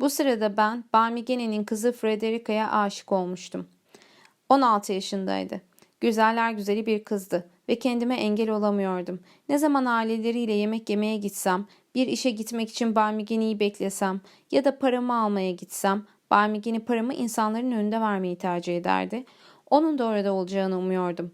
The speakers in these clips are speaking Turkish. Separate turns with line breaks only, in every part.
Bu sırada ben Balmigene'nin kızı Frederica'ya aşık olmuştum. 16 yaşındaydı. Güzeller güzeli bir kızdı ve kendime engel olamıyordum. Ne zaman aileleriyle yemek yemeye gitsem, bir işe gitmek için Balmigene'yi beklesem ya da paramı almaya gitsem, Balmigene paramı insanların önünde vermeyi tercih ederdi. Onun da orada olacağını umuyordum.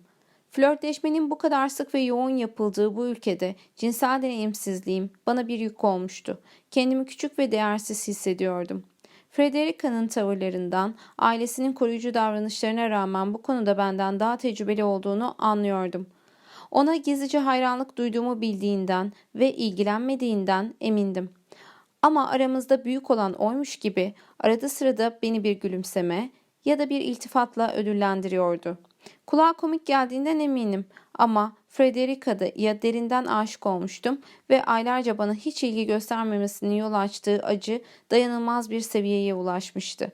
Flörtleşmenin bu kadar sık ve yoğun yapıldığı bu ülkede cinsel deneyimsizliğim bana bir yük olmuştu. Kendimi küçük ve değersiz hissediyordum. Frederica'nın tavırlarından, ailesinin koruyucu davranışlarına rağmen bu konuda benden daha tecrübeli olduğunu anlıyordum. Ona gizlice hayranlık duyduğumu bildiğinden ve ilgilenmediğinden emindim. Ama aramızda büyük olan oymuş gibi arada sırada beni bir gülümseme ya da bir iltifatla ödüllendiriyordu. Kulağa komik geldiğinden eminim ama Frederica'da ya derinden aşık olmuştum ve aylarca bana hiç ilgi göstermemesinin yol açtığı acı dayanılmaz bir seviyeye ulaşmıştı.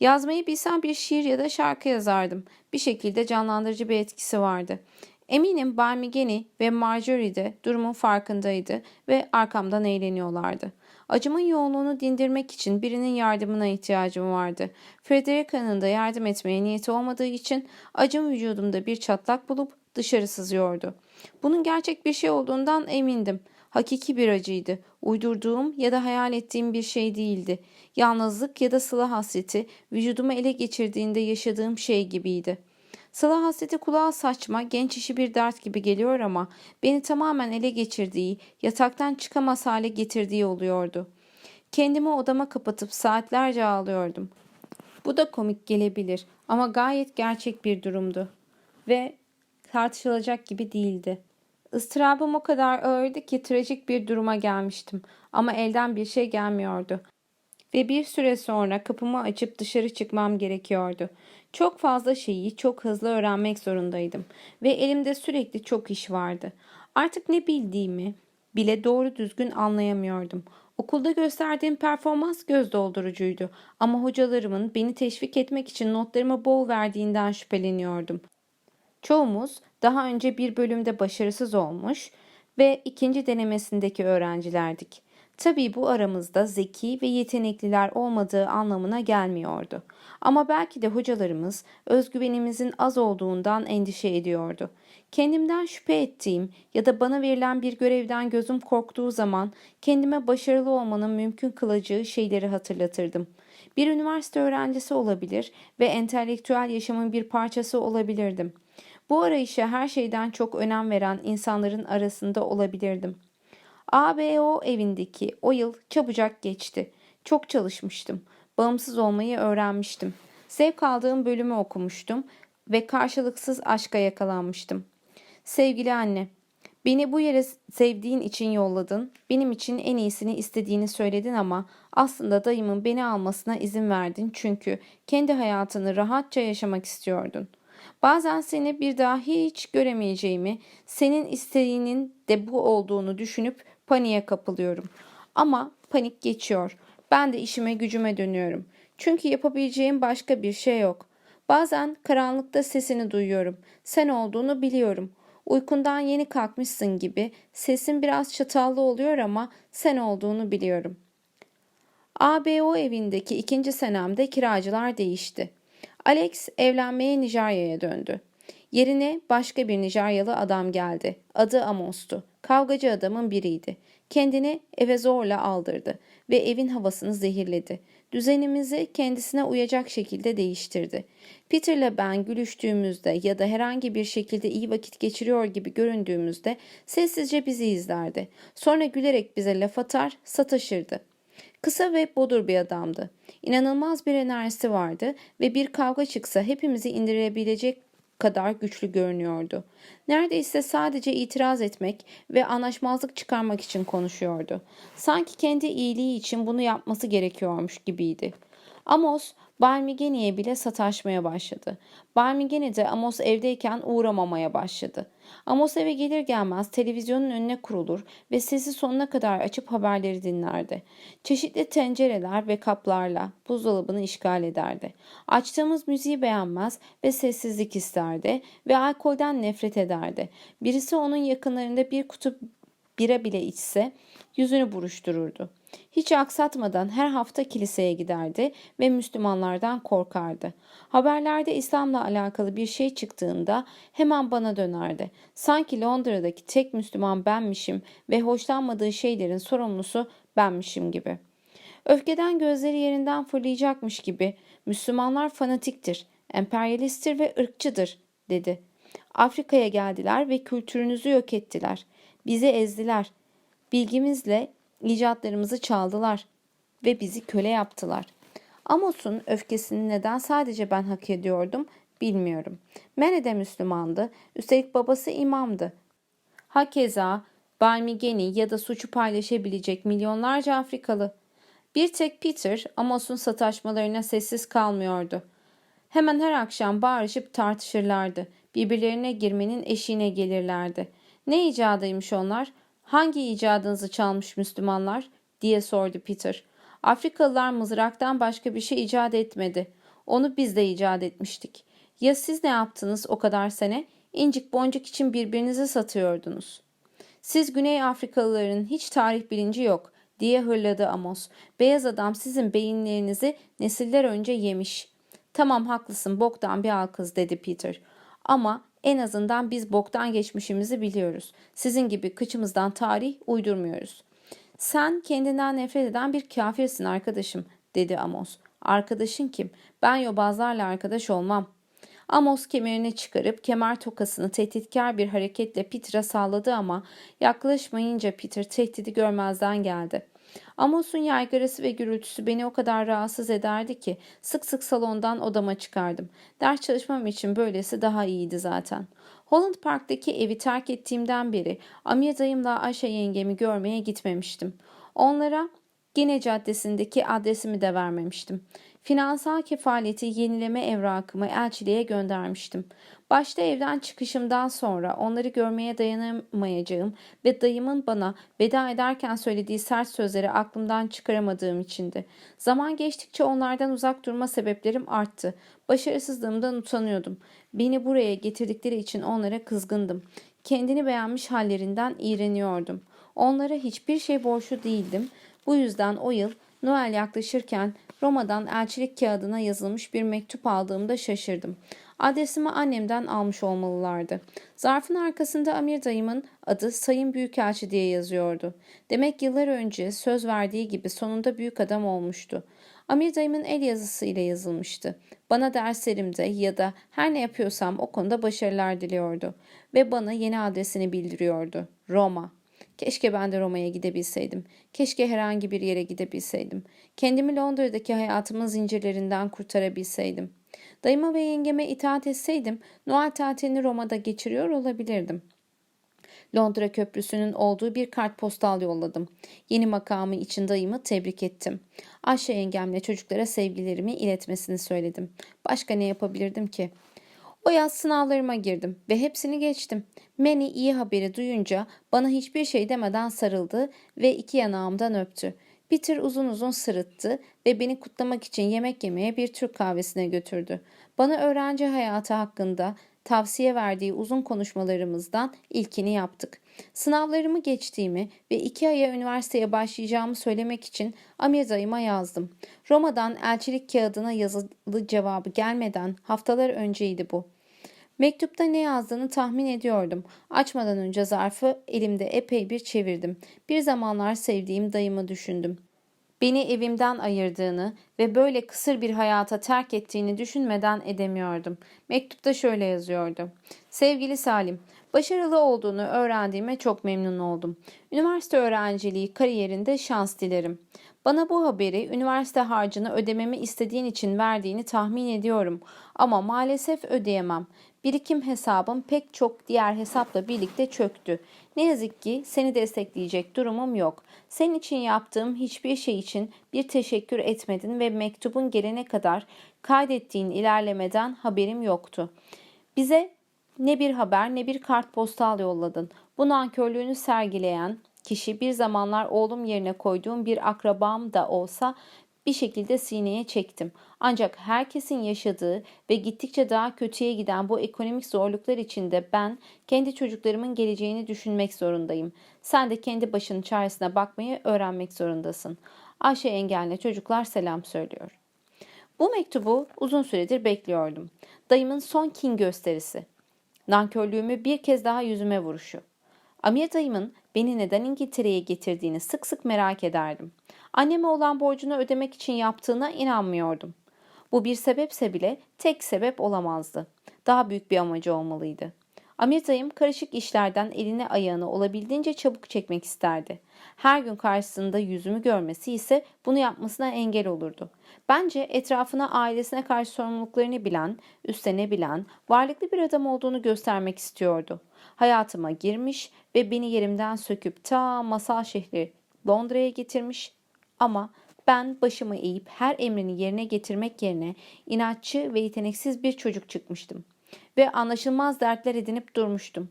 Yazmayı bilsem bir şiir ya da şarkı yazardım. Bir şekilde canlandırıcı bir etkisi vardı. Eminim Balmigeni ve Marjorie de durumun farkındaydı ve arkamdan eğleniyorlardı. Acımın yoğunluğunu dindirmek için birinin yardımına ihtiyacım vardı. Frederica'nın da yardım etmeye niyeti olmadığı için acım vücudumda bir çatlak bulup dışarı sızıyordu. Bunun gerçek bir şey olduğundan emindim. Hakiki bir acıydı. Uydurduğum ya da hayal ettiğim bir şey değildi. Yalnızlık ya da sıla hasreti vücudumu ele geçirdiğinde yaşadığım şey gibiydi.'' Sıla hasreti kulağa saçma, genç işi bir dert gibi geliyor ama beni tamamen ele geçirdiği, yataktan çıkamaz hale getirdiği oluyordu. Kendimi odama kapatıp saatlerce ağlıyordum. Bu da komik gelebilir ama gayet gerçek bir durumdu ve tartışılacak gibi değildi. Istırabım o kadar ağırdı ki trajik bir duruma gelmiştim ama elden bir şey gelmiyordu ve bir süre sonra kapımı açıp dışarı çıkmam gerekiyordu. Çok fazla şeyi çok hızlı öğrenmek zorundaydım ve elimde sürekli çok iş vardı. Artık ne bildiğimi bile doğru düzgün anlayamıyordum. Okulda gösterdiğim performans göz doldurucuydu ama hocalarımın beni teşvik etmek için notlarıma bol verdiğinden şüpheleniyordum. Çoğumuz daha önce bir bölümde başarısız olmuş ve ikinci denemesindeki öğrencilerdik. Tabii bu aramızda zeki ve yetenekliler olmadığı anlamına gelmiyordu. Ama belki de hocalarımız özgüvenimizin az olduğundan endişe ediyordu. Kendimden şüphe ettiğim ya da bana verilen bir görevden gözüm korktuğu zaman kendime başarılı olmanın mümkün kılacağı şeyleri hatırlatırdım. Bir üniversite öğrencisi olabilir ve entelektüel yaşamın bir parçası olabilirdim. Bu arayışa her şeyden çok önem veren insanların arasında olabilirdim. ABO evindeki o yıl çabucak geçti. Çok çalışmıştım. Bağımsız olmayı öğrenmiştim. Zevk aldığım bölümü okumuştum ve karşılıksız aşka yakalanmıştım. Sevgili anne, beni bu yere sevdiğin için yolladın. Benim için en iyisini istediğini söyledin ama aslında dayımın beni almasına izin verdin çünkü kendi hayatını rahatça yaşamak istiyordun. Bazen seni bir daha hiç göremeyeceğimi, senin istediğinin de bu olduğunu düşünüp Paniğe kapılıyorum. Ama panik geçiyor. Ben de işime gücüme dönüyorum. Çünkü yapabileceğim başka bir şey yok. Bazen karanlıkta sesini duyuyorum. Sen olduğunu biliyorum. Uykundan yeni kalkmışsın gibi sesin biraz çatallı oluyor ama sen olduğunu biliyorum. ABO evindeki ikinci senemde kiracılar değişti. Alex evlenmeye Nijerya'ya döndü. Yerine başka bir Nijeryalı adam geldi. Adı Amos'tu. Kavgacı adamın biriydi. Kendini eve zorla aldırdı ve evin havasını zehirledi. Düzenimizi kendisine uyacak şekilde değiştirdi. Peter'la ben gülüştüğümüzde ya da herhangi bir şekilde iyi vakit geçiriyor gibi göründüğümüzde sessizce bizi izlerdi. Sonra gülerek bize laf atar, sataşırdı. Kısa ve bodur bir adamdı. İnanılmaz bir enerjisi vardı ve bir kavga çıksa hepimizi indirebilecek kadar güçlü görünüyordu. Neredeyse sadece itiraz etmek ve anlaşmazlık çıkarmak için konuşuyordu. Sanki kendi iyiliği için bunu yapması gerekiyormuş gibiydi. Amos Balmigeni'ye bile sataşmaya başladı. Balmigeni de Amos evdeyken uğramamaya başladı. Amos eve gelir gelmez televizyonun önüne kurulur ve sesi sonuna kadar açıp haberleri dinlerdi. Çeşitli tencereler ve kaplarla buzdolabını işgal ederdi. Açtığımız müziği beğenmez ve sessizlik isterdi ve alkolden nefret ederdi. Birisi onun yakınlarında bir kutu bira bile içse yüzünü buruştururdu. Hiç aksatmadan her hafta kiliseye giderdi ve Müslümanlardan korkardı. Haberlerde İslam'la alakalı bir şey çıktığında hemen bana dönerdi. Sanki Londra'daki tek Müslüman benmişim ve hoşlanmadığı şeylerin sorumlusu benmişim gibi. Öfkeden gözleri yerinden fırlayacakmış gibi Müslümanlar fanatiktir, emperyalisttir ve ırkçıdır dedi. Afrika'ya geldiler ve kültürünüzü yok ettiler. Bizi ezdiler. Bilgimizle icatlarımızı çaldılar ve bizi köle yaptılar. Amos'un öfkesini neden sadece ben hak ediyordum bilmiyorum. Mene de Müslümandı, üstelik babası imamdı. Hakeza Balmigeni ya da suçu paylaşabilecek milyonlarca Afrikalı. Bir tek Peter Amos'un sataşmalarına sessiz kalmıyordu. Hemen her akşam bağırışıp tartışırlardı. Birbirlerine girmenin eşiğine gelirlerdi. Ne icadıymış onlar? Hangi icadınızı çalmış Müslümanlar? diye sordu Peter. Afrikalılar mızraktan başka bir şey icat etmedi. Onu biz de icat etmiştik. Ya siz ne yaptınız o kadar sene? İncik boncuk için birbirinizi satıyordunuz. Siz Güney Afrikalıların hiç tarih bilinci yok diye hırladı Amos. Beyaz adam sizin beyinlerinizi nesiller önce yemiş. Tamam haklısın boktan bir al kız dedi Peter. Ama en azından biz boktan geçmişimizi biliyoruz. Sizin gibi kıçımızdan tarih uydurmuyoruz. Sen kendinden nefret eden bir kafirsin arkadaşım dedi Amos. Arkadaşın kim? Ben yobazlarla arkadaş olmam. Amos kemerini çıkarıp kemer tokasını tehditkar bir hareketle Peter'a salladı ama yaklaşmayınca Peter tehdidi görmezden geldi. Amos'un yaygarası ve gürültüsü beni o kadar rahatsız ederdi ki sık sık salondan odama çıkardım. Ders çalışmam için böylesi daha iyiydi zaten. Holland Park'taki evi terk ettiğimden beri Amir dayımla Ayşe yengemi görmeye gitmemiştim. Onlara Gene Caddesi'ndeki adresimi de vermemiştim. Finansal kefaleti yenileme evrakımı elçiliğe göndermiştim. Başta evden çıkışımdan sonra onları görmeye dayanamayacağım ve dayımın bana veda ederken söylediği sert sözleri aklımdan çıkaramadığım içindi. Zaman geçtikçe onlardan uzak durma sebeplerim arttı. Başarısızlığımdan utanıyordum. Beni buraya getirdikleri için onlara kızgındım. Kendini beğenmiş hallerinden iğreniyordum. Onlara hiçbir şey borçlu değildim. Bu yüzden o yıl Noel yaklaşırken Roma'dan elçilik kağıdına yazılmış bir mektup aldığımda şaşırdım. Adresimi annemden almış olmalılardı. Zarfın arkasında Amir dayımın adı Sayın Büyükelçi diye yazıyordu. Demek yıllar önce söz verdiği gibi sonunda büyük adam olmuştu. Amir dayımın el yazısı ile yazılmıştı. Bana derslerimde ya da her ne yapıyorsam o konuda başarılar diliyordu. Ve bana yeni adresini bildiriyordu. Roma. Keşke ben de Roma'ya gidebilseydim. Keşke herhangi bir yere gidebilseydim. Kendimi Londra'daki hayatımın zincirlerinden kurtarabilseydim. Dayıma ve yengeme itaat etseydim Noel tatilini Roma'da geçiriyor olabilirdim. Londra Köprüsü'nün olduğu bir kartpostal yolladım. Yeni makamı için dayımı tebrik ettim. Ayşe yengemle çocuklara sevgilerimi iletmesini söyledim. Başka ne yapabilirdim ki?'' O yaz sınavlarıma girdim ve hepsini geçtim. Manny iyi haberi duyunca bana hiçbir şey demeden sarıldı ve iki yanağımdan öptü. Peter uzun uzun sırıttı ve beni kutlamak için yemek yemeye bir Türk kahvesine götürdü. Bana öğrenci hayatı hakkında tavsiye verdiği uzun konuşmalarımızdan ilkini yaptık. Sınavlarımı geçtiğimi ve iki aya üniversiteye başlayacağımı söylemek için Amir dayıma yazdım. Roma'dan elçilik kağıdına yazılı cevabı gelmeden haftalar önceydi bu. Mektupta ne yazdığını tahmin ediyordum. Açmadan önce zarfı elimde epey bir çevirdim. Bir zamanlar sevdiğim dayımı düşündüm. Beni evimden ayırdığını ve böyle kısır bir hayata terk ettiğini düşünmeden edemiyordum. Mektupta şöyle yazıyordu. Sevgili Salim, başarılı olduğunu öğrendiğime çok memnun oldum. Üniversite öğrenciliği kariyerinde şans dilerim. Bana bu haberi üniversite harcını ödememi istediğin için verdiğini tahmin ediyorum ama maalesef ödeyemem. Birikim hesabım pek çok diğer hesapla birlikte çöktü. Ne yazık ki seni destekleyecek durumum yok. Senin için yaptığım hiçbir şey için bir teşekkür etmedin ve mektubun gelene kadar kaydettiğin ilerlemeden haberim yoktu. Bize ne bir haber ne bir kartpostal yolladın. Bu nankörlüğünü sergileyen kişi bir zamanlar oğlum yerine koyduğum bir akrabam da olsa bir şekilde sineye çektim. Ancak herkesin yaşadığı ve gittikçe daha kötüye giden bu ekonomik zorluklar içinde ben kendi çocuklarımın geleceğini düşünmek zorundayım. Sen de kendi başının çaresine bakmayı öğrenmek zorundasın. Ayşe engelli çocuklar selam söylüyor. Bu mektubu uzun süredir bekliyordum. Dayımın son kin gösterisi. Nankörlüğümü bir kez daha yüzüme vuruşu. Amiye dayımın beni neden İngiltere'ye getirdiğini sık sık merak ederdim. Anneme olan borcunu ödemek için yaptığına inanmıyordum. Bu bir sebepse bile tek sebep olamazdı. Daha büyük bir amacı olmalıydı. Amir dayım karışık işlerden elini ayağını olabildiğince çabuk çekmek isterdi. Her gün karşısında yüzümü görmesi ise bunu yapmasına engel olurdu. Bence etrafına ailesine karşı sorumluluklarını bilen, üstlenebilen, varlıklı bir adam olduğunu göstermek istiyordu. Hayatıma girmiş ve beni yerimden söküp ta masal şehri Londra'ya getirmiş ama ben başımı eğip her emrini yerine getirmek yerine inatçı ve yeteneksiz bir çocuk çıkmıştım ve anlaşılmaz dertler edinip durmuştum.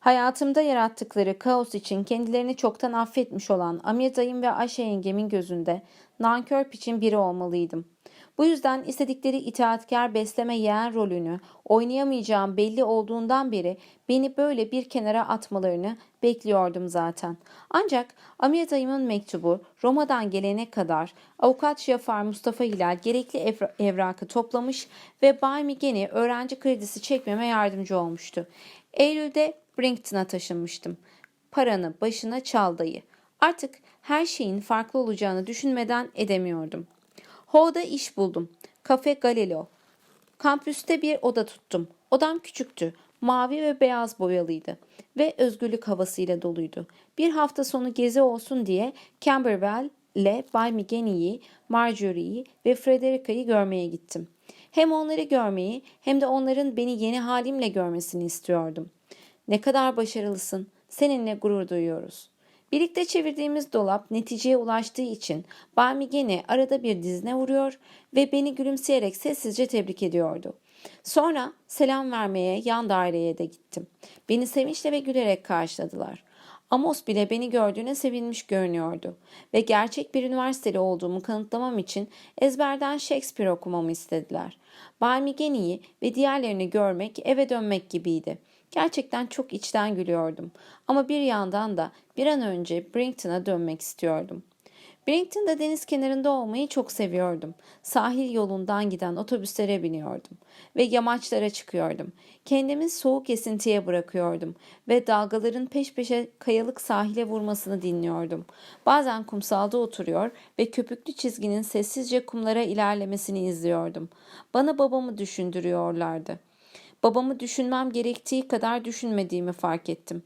Hayatımda yarattıkları kaos için kendilerini çoktan affetmiş olan Amir dayım ve Ayşe yengemin gözünde nankör piçin biri olmalıydım. Bu yüzden istedikleri itaatkar besleme yeğen rolünü oynayamayacağım belli olduğundan beri beni böyle bir kenara atmalarını bekliyordum zaten. Ancak Amir dayımın mektubu Roma'dan gelene kadar avukat Jafar Mustafa Hilal gerekli evra- evrakı toplamış ve Bay Migeni öğrenci kredisi çekmeme yardımcı olmuştu. Eylül'de Brinkton'a taşınmıştım. Paranı başına çal dayı. Artık her şeyin farklı olacağını düşünmeden edemiyordum. Ho'da iş buldum. Cafe Galileo. Kampüste bir oda tuttum. Odam küçüktü. Mavi ve beyaz boyalıydı ve özgürlük havasıyla doluydu. Bir hafta sonu gezi olsun diye Camberwell ile Bay Migeni'yi, Marjorie'yi ve Frederica'yı görmeye gittim. Hem onları görmeyi hem de onların beni yeni halimle görmesini istiyordum. Ne kadar başarılısın. Seninle gurur duyuyoruz. Birlikte çevirdiğimiz dolap neticeye ulaştığı için Bay Migeni arada bir dizine vuruyor ve beni gülümseyerek sessizce tebrik ediyordu. Sonra selam vermeye yan daireye de gittim. Beni sevinçle ve gülerek karşıladılar. Amos bile beni gördüğüne sevinmiş görünüyordu ve gerçek bir üniversiteli olduğumu kanıtlamam için ezberden Shakespeare okumamı istediler. Bay Migeni'yi ve diğerlerini görmek eve dönmek gibiydi. Gerçekten çok içten gülüyordum. Ama bir yandan da bir an önce Brinkton'a dönmek istiyordum. Brinkton'da deniz kenarında olmayı çok seviyordum. Sahil yolundan giden otobüslere biniyordum ve yamaçlara çıkıyordum. Kendimi soğuk esintiye bırakıyordum ve dalgaların peş peşe kayalık sahile vurmasını dinliyordum. Bazen kumsalda oturuyor ve köpüklü çizginin sessizce kumlara ilerlemesini izliyordum. Bana babamı düşündürüyorlardı. Babamı düşünmem gerektiği kadar düşünmediğimi fark ettim.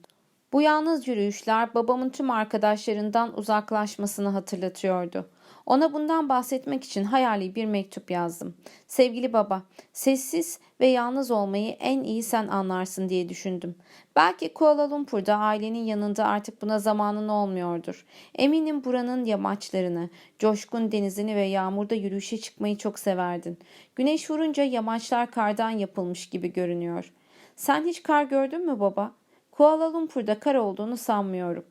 Bu yalnız yürüyüşler babamın tüm arkadaşlarından uzaklaşmasını hatırlatıyordu. Ona bundan bahsetmek için hayali bir mektup yazdım. Sevgili baba, sessiz ve yalnız olmayı en iyi sen anlarsın diye düşündüm. Belki Kuala Lumpur'da ailenin yanında artık buna zamanın olmuyordur. Eminim buranın yamaçlarını, coşkun denizini ve yağmurda yürüyüşe çıkmayı çok severdin. Güneş vurunca yamaçlar kardan yapılmış gibi görünüyor. Sen hiç kar gördün mü baba? Kuala Lumpur'da kar olduğunu sanmıyorum.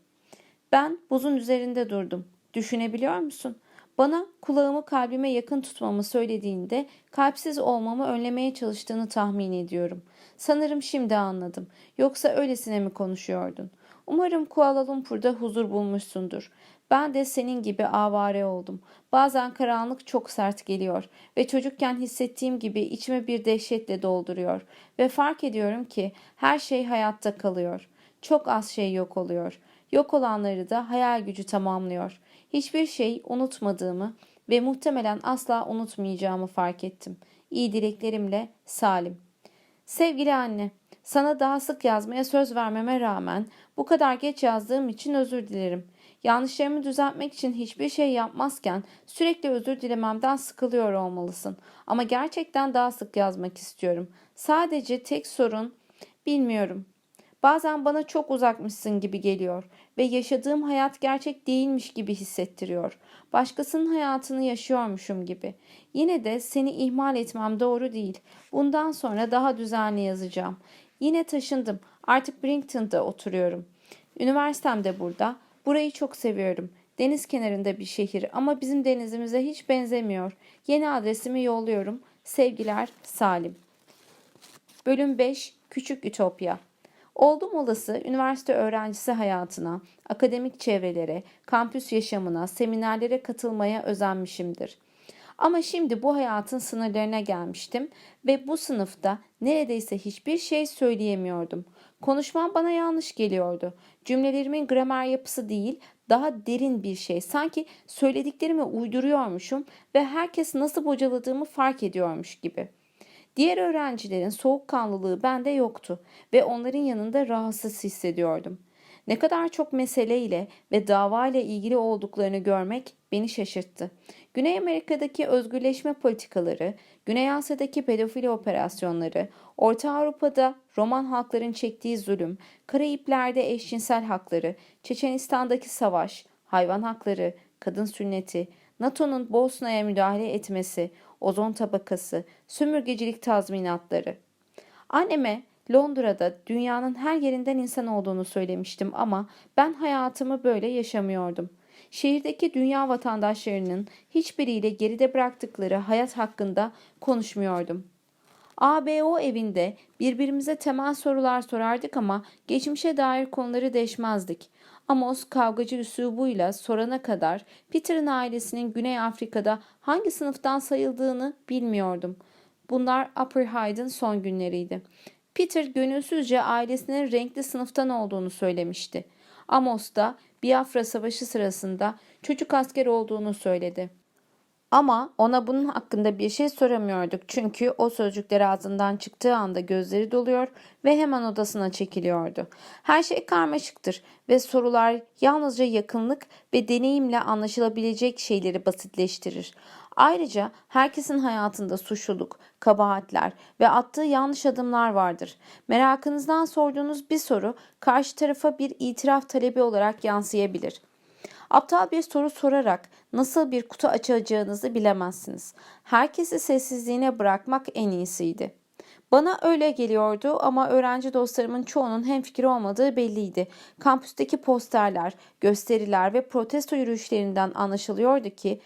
Ben buzun üzerinde durdum. Düşünebiliyor musun? Bana kulağımı kalbime yakın tutmamı söylediğinde kalpsiz olmamı önlemeye çalıştığını tahmin ediyorum. Sanırım şimdi anladım. Yoksa öylesine mi konuşuyordun? Umarım Kuala Lumpur'da huzur bulmuşsundur. Ben de senin gibi avare oldum. Bazen karanlık çok sert geliyor ve çocukken hissettiğim gibi içime bir dehşetle dolduruyor ve fark ediyorum ki her şey hayatta kalıyor. Çok az şey yok oluyor. Yok olanları da hayal gücü tamamlıyor. Hiçbir şey unutmadığımı ve muhtemelen asla unutmayacağımı fark ettim. İyi dileklerimle Salim. Sevgili anne, sana daha sık yazmaya söz vermeme rağmen bu kadar geç yazdığım için özür dilerim. Yanlışlarımı düzeltmek için hiçbir şey yapmazken sürekli özür dilememden sıkılıyor olmalısın. Ama gerçekten daha sık yazmak istiyorum. Sadece tek sorun bilmiyorum. Bazen bana çok uzakmışsın gibi geliyor ve yaşadığım hayat gerçek değilmiş gibi hissettiriyor. Başkasının hayatını yaşıyormuşum gibi. Yine de seni ihmal etmem doğru değil. Bundan sonra daha düzenli yazacağım. Yine taşındım. Artık Brinkton'da oturuyorum. Üniversitem de burada. Burayı çok seviyorum. Deniz kenarında bir şehir ama bizim denizimize hiç benzemiyor. Yeni adresimi yolluyorum. Sevgiler Salim. Bölüm 5 Küçük Ütopya Oldum olası üniversite öğrencisi hayatına, akademik çevrelere, kampüs yaşamına, seminerlere katılmaya özenmişimdir. Ama şimdi bu hayatın sınırlarına gelmiştim ve bu sınıfta neredeyse hiçbir şey söyleyemiyordum. Konuşmam bana yanlış geliyordu. Cümlelerimin gramer yapısı değil, daha derin bir şey. Sanki söylediklerimi uyduruyormuşum ve herkes nasıl bocaladığımı fark ediyormuş gibi.'' Diğer öğrencilerin soğukkanlılığı bende yoktu ve onların yanında rahatsız hissediyordum. Ne kadar çok meseleyle ve dava ile ilgili olduklarını görmek beni şaşırttı. Güney Amerika'daki özgürleşme politikaları, Güney Asya'daki pedofili operasyonları, Orta Avrupa'da Roman halkların çektiği zulüm, Karayipler'de eşcinsel hakları, Çeçenistan'daki savaş, hayvan hakları, kadın sünneti, NATO'nun Bosna'ya müdahale etmesi, ozon tabakası, sömürgecilik tazminatları. Anneme Londra'da dünyanın her yerinden insan olduğunu söylemiştim ama ben hayatımı böyle yaşamıyordum. Şehirdeki dünya vatandaşlarının hiçbiriyle geride bıraktıkları hayat hakkında konuşmuyordum. ABO evinde birbirimize temel sorular sorardık ama geçmişe dair konuları deşmezdik. Amos kavgacı üslubuyla sorana kadar Peter'ın ailesinin Güney Afrika'da hangi sınıftan sayıldığını bilmiyordum. Bunlar Upper Hyde'ın son günleriydi. Peter gönülsüzce ailesinin renkli sınıftan olduğunu söylemişti. Amos da Biafra Savaşı sırasında çocuk asker olduğunu söyledi. Ama ona bunun hakkında bir şey soramıyorduk çünkü o sözcükler ağzından çıktığı anda gözleri doluyor ve hemen odasına çekiliyordu. Her şey karmaşıktır ve sorular yalnızca yakınlık ve deneyimle anlaşılabilecek şeyleri basitleştirir. Ayrıca herkesin hayatında suçluluk, kabahatler ve attığı yanlış adımlar vardır. Merakınızdan sorduğunuz bir soru karşı tarafa bir itiraf talebi olarak yansıyabilir. Aptal bir soru sorarak nasıl bir kutu açacağınızı bilemezsiniz. Herkesi sessizliğine bırakmak en iyisiydi. Bana öyle geliyordu ama öğrenci dostlarımın çoğunun hemfikir olmadığı belliydi. Kampüsteki posterler, gösteriler ve protesto yürüyüşlerinden anlaşılıyordu ki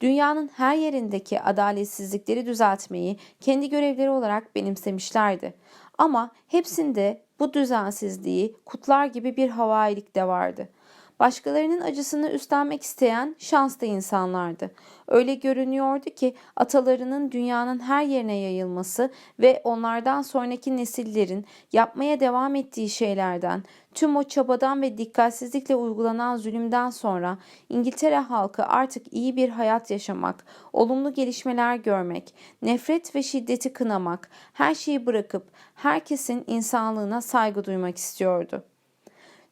dünyanın her yerindeki adaletsizlikleri düzeltmeyi kendi görevleri olarak benimsemişlerdi. Ama hepsinde bu düzensizliği kutlar gibi bir havailik de vardı.'' Başkalarının acısını üstlenmek isteyen şanslı insanlardı. Öyle görünüyordu ki atalarının dünyanın her yerine yayılması ve onlardan sonraki nesillerin yapmaya devam ettiği şeylerden, tüm o çabadan ve dikkatsizlikle uygulanan zulümden sonra İngiltere halkı artık iyi bir hayat yaşamak, olumlu gelişmeler görmek, nefret ve şiddeti kınamak, her şeyi bırakıp herkesin insanlığına saygı duymak istiyordu.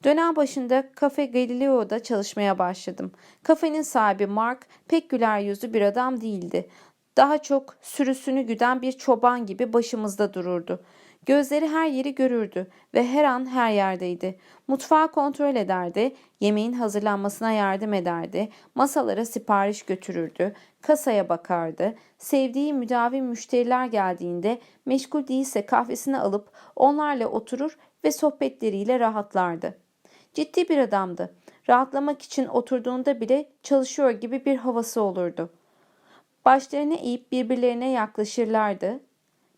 Dönem başında Cafe Galileo'da çalışmaya başladım. Kafenin sahibi Mark pek güler yüzlü bir adam değildi. Daha çok sürüsünü güden bir çoban gibi başımızda dururdu. Gözleri her yeri görürdü ve her an her yerdeydi. Mutfağı kontrol ederdi, yemeğin hazırlanmasına yardım ederdi, masalara sipariş götürürdü, kasaya bakardı. Sevdiği müdavim müşteriler geldiğinde meşgul değilse kahvesini alıp onlarla oturur ve sohbetleriyle rahatlardı. Ciddi bir adamdı. Rahatlamak için oturduğunda bile çalışıyor gibi bir havası olurdu. Başlarını eğip birbirlerine yaklaşırlardı.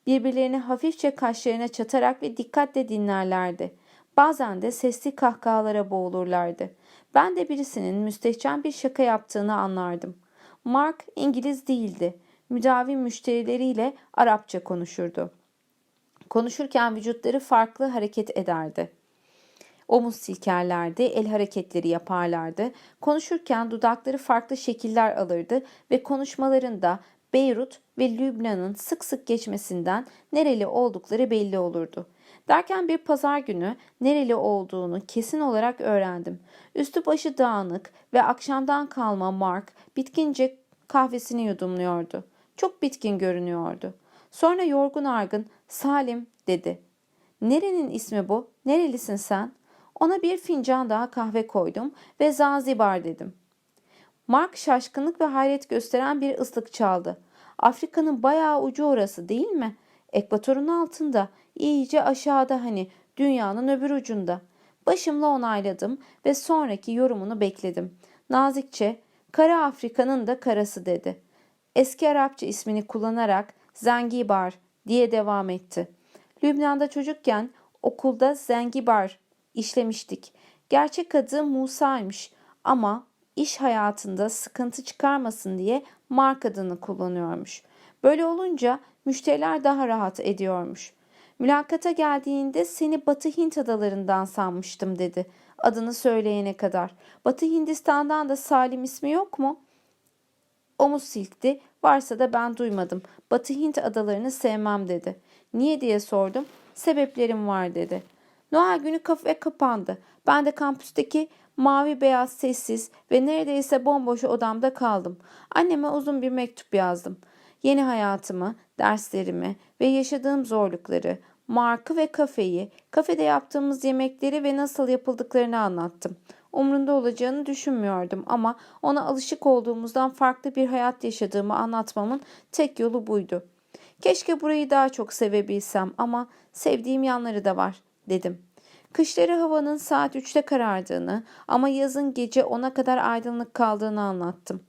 Birbirlerini hafifçe kaşlarına çatarak ve dikkatle dinlerlerdi. Bazen de sesli kahkahalara boğulurlardı. Ben de birisinin müstehcen bir şaka yaptığını anlardım. Mark İngiliz değildi. Müdavim müşterileriyle Arapça konuşurdu. Konuşurken vücutları farklı hareket ederdi. Omuz silkerlerdi, el hareketleri yaparlardı. Konuşurken dudakları farklı şekiller alırdı ve konuşmalarında Beyrut ve Lübnan'ın sık sık geçmesinden nereli oldukları belli olurdu. Derken bir pazar günü nereli olduğunu kesin olarak öğrendim. Üstü başı dağınık ve akşamdan kalma Mark bitkince kahvesini yudumluyordu. Çok bitkin görünüyordu. Sonra yorgun argın Salim dedi. Nerenin ismi bu? Nerelisin sen? Ona bir fincan daha kahve koydum ve Zanzibar dedim. Mark şaşkınlık ve hayret gösteren bir ıslık çaldı. Afrika'nın bayağı ucu orası değil mi? Ekvatorun altında, iyice aşağıda hani, dünyanın öbür ucunda. Başımla onayladım ve sonraki yorumunu bekledim. Nazikçe, Kara Afrika'nın da karası dedi. Eski Arapça ismini kullanarak Zengibar diye devam etti. Lübnan'da çocukken okulda Zengibar işlemiştik. Gerçek adı Musa'ymış ama iş hayatında sıkıntı çıkarmasın diye mark adını kullanıyormuş. Böyle olunca müşteriler daha rahat ediyormuş. Mülakata geldiğinde seni Batı Hint adalarından sanmıştım dedi. Adını söyleyene kadar. Batı Hindistan'dan da Salim ismi yok mu? Omuz silkti. Varsa da ben duymadım. Batı Hint adalarını sevmem dedi. Niye diye sordum. Sebeplerim var dedi. Noel günü kafe kapandı. Ben de kampüsteki mavi beyaz sessiz ve neredeyse bomboş odamda kaldım. Anneme uzun bir mektup yazdım. Yeni hayatımı, derslerimi ve yaşadığım zorlukları, markı ve kafeyi, kafede yaptığımız yemekleri ve nasıl yapıldıklarını anlattım. Umrunda olacağını düşünmüyordum ama ona alışık olduğumuzdan farklı bir hayat yaşadığımı anlatmamın tek yolu buydu. Keşke burayı daha çok sevebilsem ama sevdiğim yanları da var dedim. Kışları havanın saat 3'te karardığını ama yazın gece 10'a kadar aydınlık kaldığını anlattım.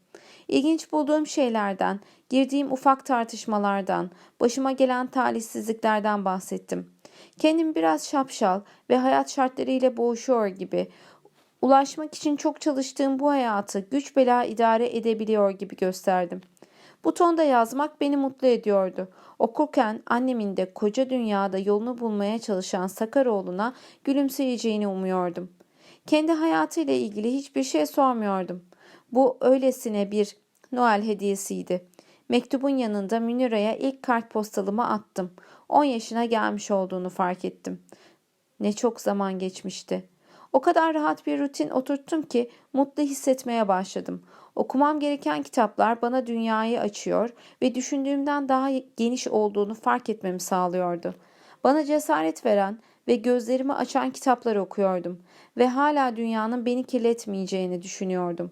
İlginç bulduğum şeylerden, girdiğim ufak tartışmalardan, başıma gelen talihsizliklerden bahsettim. Kendim biraz şapşal ve hayat şartlarıyla boğuşuyor gibi, ulaşmak için çok çalıştığım bu hayatı güç bela idare edebiliyor gibi gösterdim. Bu tonda yazmak beni mutlu ediyordu. Okurken annemin de koca dünyada yolunu bulmaya çalışan Sakaroğlu'na gülümseyeceğini umuyordum. Kendi hayatıyla ilgili hiçbir şey sormuyordum. Bu öylesine bir Noel hediyesiydi. Mektubun yanında Münira'ya ilk kartpostalımı attım. 10 yaşına gelmiş olduğunu fark ettim. Ne çok zaman geçmişti. O kadar rahat bir rutin oturttum ki mutlu hissetmeye başladım. Okumam gereken kitaplar bana dünyayı açıyor ve düşündüğümden daha geniş olduğunu fark etmemi sağlıyordu. Bana cesaret veren ve gözlerimi açan kitaplar okuyordum ve hala dünyanın beni kirletmeyeceğini düşünüyordum.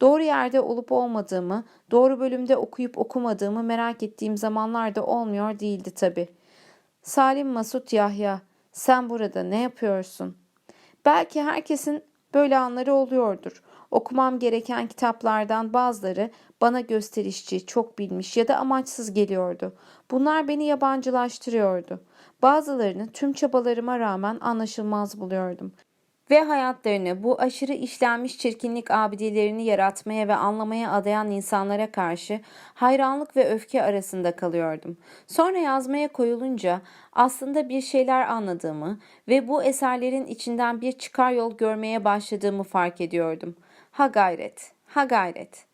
Doğru yerde olup olmadığımı, doğru bölümde okuyup okumadığımı merak ettiğim zamanlar da olmuyor değildi tabii. Salim Masut Yahya, sen burada ne yapıyorsun? Belki herkesin böyle anları oluyordur. Okumam gereken kitaplardan bazıları bana gösterişçi, çok bilmiş ya da amaçsız geliyordu. Bunlar beni yabancılaştırıyordu. Bazılarını tüm çabalarıma rağmen anlaşılmaz buluyordum ve hayatlarını bu aşırı işlenmiş çirkinlik abidelerini yaratmaya ve anlamaya adayan insanlara karşı hayranlık ve öfke arasında kalıyordum. Sonra yazmaya koyulunca aslında bir şeyler anladığımı ve bu eserlerin içinden bir çıkar yol görmeye başladığımı fark ediyordum. Ha gayret, ha gayret.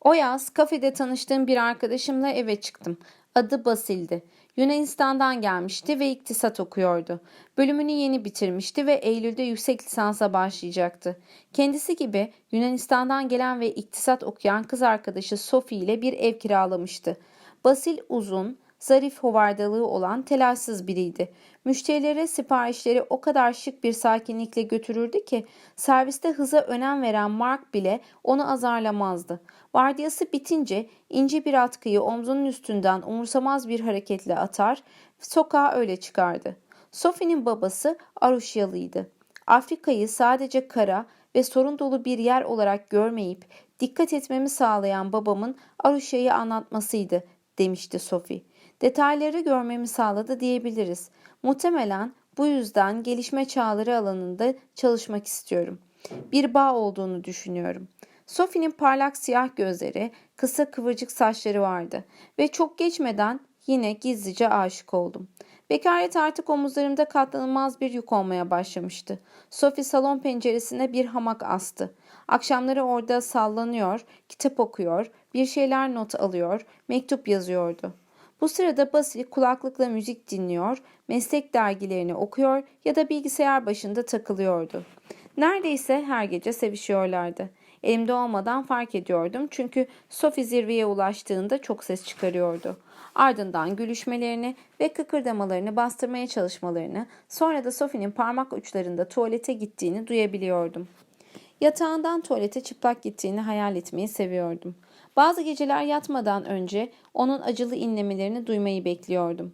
O yaz kafede tanıştığım bir arkadaşımla eve çıktım. Adı Basil'di. Yunanistan'dan gelmişti ve iktisat okuyordu. Bölümünü yeni bitirmişti ve Eylül'de yüksek lisansa başlayacaktı. Kendisi gibi Yunanistan'dan gelen ve iktisat okuyan kız arkadaşı Sophie ile bir ev kiralamıştı. Basil uzun, zarif hovardalığı olan telaşsız biriydi. Müşterilere siparişleri o kadar şık bir sakinlikle götürürdü ki serviste hıza önem veren Mark bile onu azarlamazdı. Vardiyası bitince ince bir atkıyı omzunun üstünden umursamaz bir hareketle atar, sokağa öyle çıkardı. Sophie'nin babası Aruşyalıydı. Afrika'yı sadece kara ve sorun dolu bir yer olarak görmeyip dikkat etmemi sağlayan babamın Aruşya'yı anlatmasıydı demişti Sophie. Detayları görmemi sağladı diyebiliriz. Muhtemelen bu yüzden gelişme çağları alanında çalışmak istiyorum. Bir bağ olduğunu düşünüyorum. Sophie'nin parlak siyah gözleri, kısa kıvırcık saçları vardı ve çok geçmeden yine gizlice aşık oldum. Bekaret artık omuzlarımda katlanılmaz bir yük olmaya başlamıştı. Sophie salon penceresine bir hamak astı. Akşamları orada sallanıyor, kitap okuyor, bir şeyler not alıyor, mektup yazıyordu. Bu sırada Basil kulaklıkla müzik dinliyor, meslek dergilerini okuyor ya da bilgisayar başında takılıyordu. Neredeyse her gece sevişiyorlardı. Elimde olmadan fark ediyordum çünkü Sophie zirveye ulaştığında çok ses çıkarıyordu. Ardından gülüşmelerini ve kıkırdamalarını bastırmaya çalışmalarını, sonra da Sophie'nin parmak uçlarında tuvalete gittiğini duyabiliyordum. Yatağından tuvalete çıplak gittiğini hayal etmeyi seviyordum. Bazı geceler yatmadan önce onun acılı inlemelerini duymayı bekliyordum.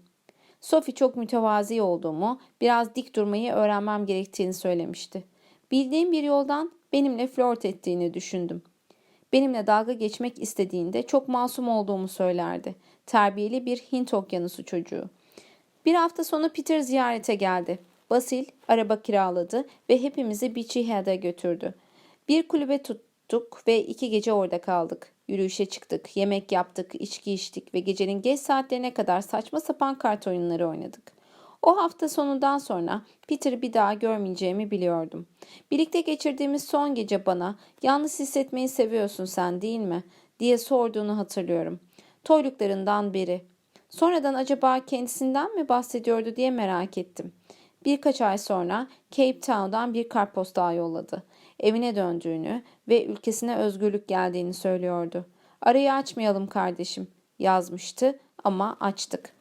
Sophie çok mütevazi olduğumu, biraz dik durmayı öğrenmem gerektiğini söylemişti. Bildiğim bir yoldan benimle flört ettiğini düşündüm. Benimle dalga geçmek istediğinde çok masum olduğumu söylerdi. Terbiyeli bir Hint okyanusu çocuğu. Bir hafta sonra Peter ziyarete geldi. Basil araba kiraladı ve hepimizi Beachy Head'e götürdü. Bir kulübe tuttuk ve iki gece orada kaldık. Yürüyüşe çıktık, yemek yaptık, içki içtik ve gecenin geç saatlerine kadar saçma sapan kart oyunları oynadık. O hafta sonundan sonra Peter'ı bir daha görmeyeceğimi biliyordum. Birlikte geçirdiğimiz son gece bana yalnız hissetmeyi seviyorsun sen değil mi diye sorduğunu hatırlıyorum. Toyluklarından biri. Sonradan acaba kendisinden mi bahsediyordu diye merak ettim. Birkaç ay sonra Cape Town'dan bir kartpostal yolladı. Evine döndüğünü ve ülkesine özgürlük geldiğini söylüyordu. Arayı açmayalım kardeşim yazmıştı ama açtık.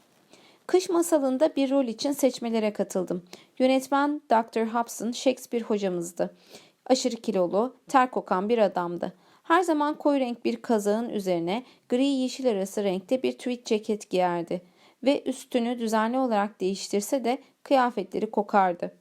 Kış masalında bir rol için seçmelere katıldım. Yönetmen Dr. Hobson Shakespeare hocamızdı. Aşırı kilolu, ter kokan bir adamdı. Her zaman koyu renk bir kazağın üzerine gri yeşil arası renkte bir tweed ceket giyerdi ve üstünü düzenli olarak değiştirse de kıyafetleri kokardı.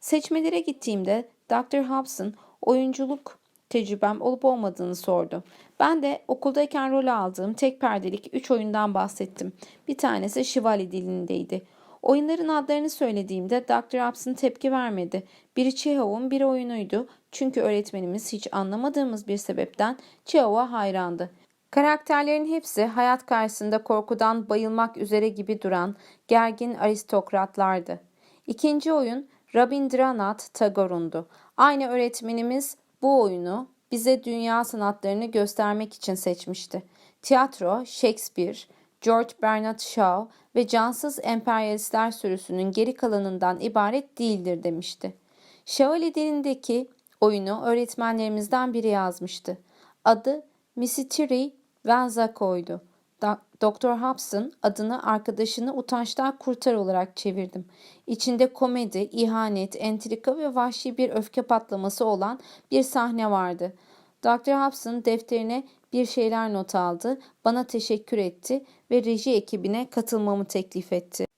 Seçmelere gittiğimde Dr. Hobson oyunculuk tecrübem olup olmadığını sordu. Ben de okuldayken rol aldığım tek perdelik üç oyundan bahsettim. Bir tanesi Şivali dilindeydi. Oyunların adlarını söylediğimde Dr. Hobson tepki vermedi. Biri Çehov'un bir oyunuydu. Çünkü öğretmenimiz hiç anlamadığımız bir sebepten Çehov'a hayrandı. Karakterlerin hepsi hayat karşısında korkudan bayılmak üzere gibi duran gergin aristokratlardı. İkinci oyun Rabindranath Tagore'undu. Aynı öğretmenimiz bu oyunu bize dünya sanatlarını göstermek için seçmişti. Tiyatro, Shakespeare, George Bernard Shaw ve cansız emperyalistler sürüsünün geri kalanından ibaret değildir demişti. Şevali dilindeki oyunu öğretmenlerimizden biri yazmıştı. Adı Misitiri Venzako'ydu. Doktor Hobson adını arkadaşını utançtan kurtar olarak çevirdim. İçinde komedi, ihanet, entrika ve vahşi bir öfke patlaması olan bir sahne vardı. Dr. Hobson defterine bir şeyler not aldı, bana teşekkür etti ve reji ekibine katılmamı teklif etti.